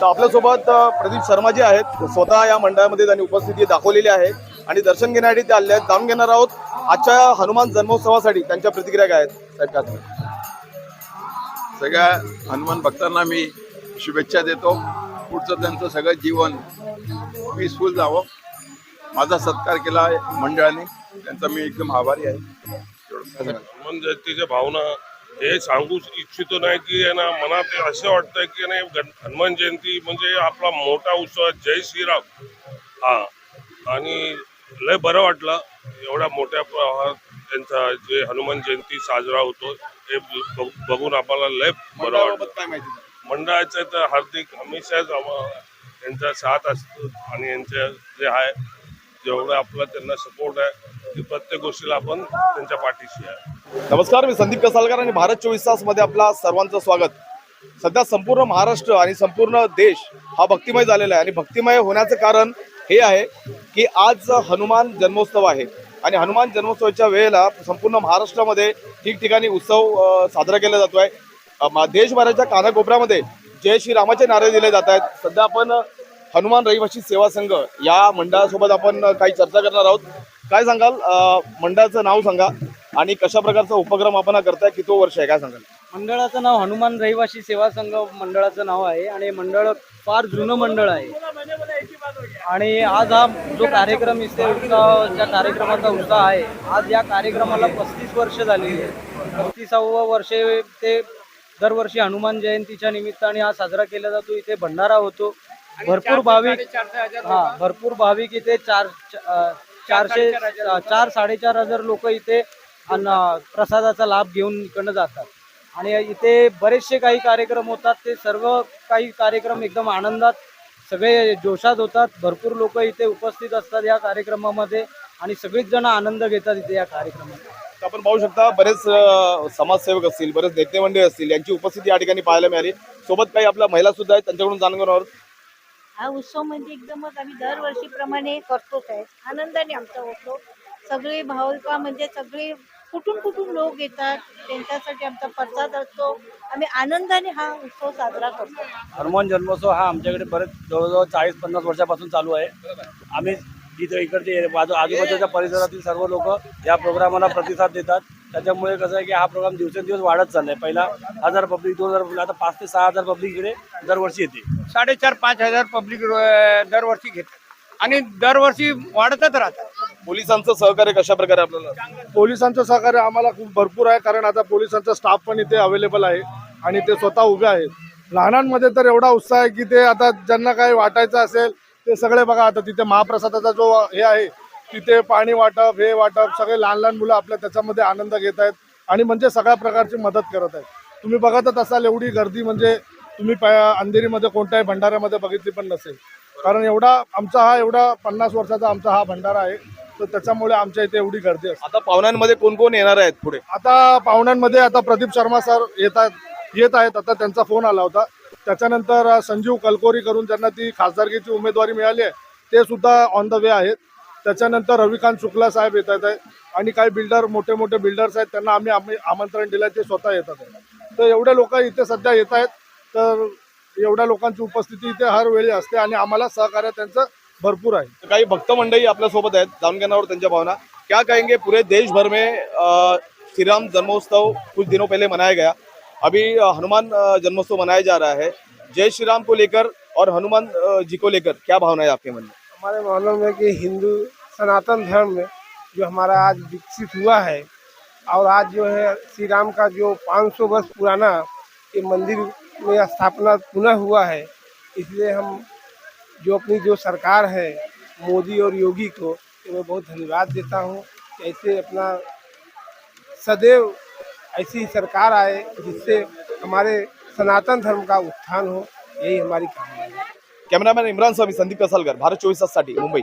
तर आपल्यासोबत प्रदीप शर्मा जे आहेत स्वतः या मंडळामध्ये त्यांनी उपस्थिती दाखवलेली आहे. आणि दर्शन घेण्यासाठी ते आले आहेत. जाणून घेणार आहोत. आजच्या हनुमान जन्मोत्सवासाठी त्यांच्या प्रतिक्रिया काय आहेत? साहेब? सगळ्या हनुमान भक्तांना मी शुभेच्छा देतो. पुढचं त्यांचं सगळं जीवन पीसफुल जावं. माझा सत्कार केला मंडळाने. त्यांचा मी एकदम आभारी आहे. हनुमान जयंतीच्या भावना हे सांगू इच्छितो नाही की आहे ना मनात असं वाटतंय की नाही हनुमान जयंती म्हणजे आपला मोठा उत्सव आहे. जय श्रीराम. हा. आणि लय बरं वाटलं. एवढ्या मोठ्या प्रमाणात त्यांचा जे हनुमान जयंती साजरा होतो हे बघून आपल्याला लय बरं द्या? मंडळाचं तर हार्दिक हमेशाच त्यांचा साथ असतो आणि यांचं जे आहे जेवढं आपला त्यांना सपोर्ट आहे ते प्रत्येक गोष्टीला आपण त्यांच्या पाठीशी आहे. नमस्कार मी संदीप कसालकर आणि भारत चोवीस तासमध्ये आपला सर्वांचं स्वागत. सध्या संपूर्ण महाराष्ट्र आणि संपूर्ण देश हा भक्तिमय झालेला आहे आणि भक्तिमय होण्याचं कारण हे आहे की आज हनुमान जन्मोत्सव आहे. आणि हनुमान जन्मोत्सवाच्या वेळेला संपूर्ण महाराष्ट्रामध्ये ठिकठिकाणी उत्सव साजरा केला जातो आहे. देशभराच्या कानाकोपऱ्यामध्ये जय श्रीरामाचे नारे दिले जात आहेत. सध्या आपण हनुमान रहिवासी सेवा संघ या मंडळासोबत आपण काही चर्चा करणार आहोत. काय सांगाल? मंडळाचं नाव सांगा. आणि कशा प्रकारचा उपक्रम आपण हा करताय किती वर्ष आहे काय सांगाल? मंडळाचं नाव हनुमान रहिवासी सेवा संघ मंडळाचं नाव आहे आणि हे मंडळ फार जुनं मंडळ आहे. आणि आज हा जो कार्यक्रम इथे उत्साह ज्या कार्यक्रमाचा उत्साह आहे आज या कार्यक्रमाला पस्तीस वर्ष झालेली आहे पस्तीसावं वर्ष ते दरवर्षी हनुमान जयंतीच्या निमित्ताने हा साजरा केला जातो. इथे भंडारा होतो. भरपूर भाविक हा भरपूर भाविक इथे चार चारशे चार साडेचार हजार लोक इथे अन्न प्रसादाचा लाभ घेऊन इकडनं जातात. आणि इथे बरेचसे काही कार्यक्रम होतात ते सर्व काही कार्यक्रम एकदम आनंदात सगळे जोशात होतात. भरपूर लोक इथे उपस्थित असतात या कार्यक्रमामध्ये आणि सगळेच जण आनंद घेतात इथे या कार्यक्रमात. तर आपण पाहू शकता बरेच समाजसेवक असतील बरेच नेते मंडळी असतील यांची उपस्थिती या ठिकाणी पाहायला मिळाली. सोबत काही आपल्या महिला सुद्धा आहेत त्यांच्याकडून जाणून घेणार आहोत. हा उत्सव म्हणजे एकदमच आम्ही दरवर्षीप्रमाणे करतोच आहे. आनंदाने आमचा होतो सगळे भाविका म्हणजे सगळे कुठून कुठून लोक येतात त्यांच्यासाठी आमचा प्रसाद असतो आम्ही आनंदाने हा उत्सव साजरा करतो. हनुमान जन्मोत्सव हा आमच्याकडे बरेच जवळजवळ चाळीस पन्नास वर्षापासून चालू आहे. आम्ही जिथे इकडचे बाजू आजूबाजूच्या परिसरातील सर्व लोक या प्रोग्रामाला प्रतिसाद देतात. त्याच्यामुळे कसं आहे की हा प्रोग्राम दिवसेंदिवस वाढत चाललाय. पहिला हजार पब्लिक दोन हजार public, आता पाच ते सहा हजार पब्लिक इकडे दरवर्षी येते. साडेचार पाच हजार पब्लिक दरवर्षी घेतात. आणि दरवर्षी वाढतच राहतात. पोलिसांचं सहकार्य कशा प्रकारे आपल्याला? पोलिसांचं सहकार्य आम्हाला खूप भरपूर आहे कारण आता पोलिसांचा स्टाफ पण इथे अवेलेबल आहे आणि ते स्वतः उभे आहेत. लहानांमध्ये तर एवढा उत्साह आहे की ते आता ज्यांना काही वाटायचं असेल ते सगळे बघा आता तिथे महाप्रसादाचा जो हे आहे तिथे पाणी वाटप हे वाटप सगळे लहान लहान मुलं आपल्या त्याच्यामध्ये आनंद घेत आहेत आणि म्हणजे सगळ्या प्रकारची मदत करत आहेत. तुम्ही बघतच असाल एवढी गर्दी म्हणजे तुम्ही अंधेरीमध्ये कोणत्याही भंडाऱ्यामध्ये बघितली पण नसेल. कारण एवढा आमचा हा एवढा पन्नास वर्षाचा आमचा हा भंडारा आहे. तर त्याच्यामुळे आमच्या इथे एवढी गर्दी असते. आता पाहुण्यांमध्ये कोण कोण येणार आहेत पुढे? आता पाहुण्यांमध्ये आता प्रदीप शर्मा सर येतात येत आहेत. आता त्यांचा फोन आला होता. त्याच्यानंतर संजीव कलकोरी करून ज्यांना ती खासदारकीची उमेदवारी मिळाली आहे ते सुद्धा ऑन द वे आहेत. त्याच्यानंतर रविकांत शुक्ला साहेब येत आहेत आणि काही बिल्डर मोठे मोठे बिल्डर्स आहेत. त्यांना आम्ही आम्ही आमंत्रण दिलं ते स्वतः येतात. तर एवढे लोक इथे सध्या येत आहेत. तर एवढ्या लोकांची उपस्थिती इथे हर वेळी असते आणि आम्हाला सहकार्य त्यांचं भरपूर आहे. तर काही भक्त मंडळी आपल्या सोबत आहेत जाणून घेणार आहोत त्यांच्या भावना. क्या कहेंगे पूरे देश भर में श्री राम जन्मोत्सव कुछ दिनों पहले मनाया गया। अभी हनुमान जन्मोत्सव मनाया जा रहा है। जय श्री राम को लेकर और हनुमान जी को लेकर क्या भावना है आपके मन में? हमारे मालूम है कि हिंदू सनातन धर्म में जो हमारा आज विकसित हुआ है और आज जो है श्री राम का जो 500 वर्ष पुराना ये मंदिर में स्थापना पुनः हुआ है इसलिए हम जो अपनी जो सरकार है, मोदी और योगी को तो मैं बहुत धन्यवाद देता हूँ ऐसे अपना सदैव ऐसी सरकार आए जिससे हमारे सनातन धर्म का उत्थान हो, यही हमारी कामना है। कैमरामैन इमरान स्वामी संदीप कसलगर भारत चौबीस ताससाठी मुंबई।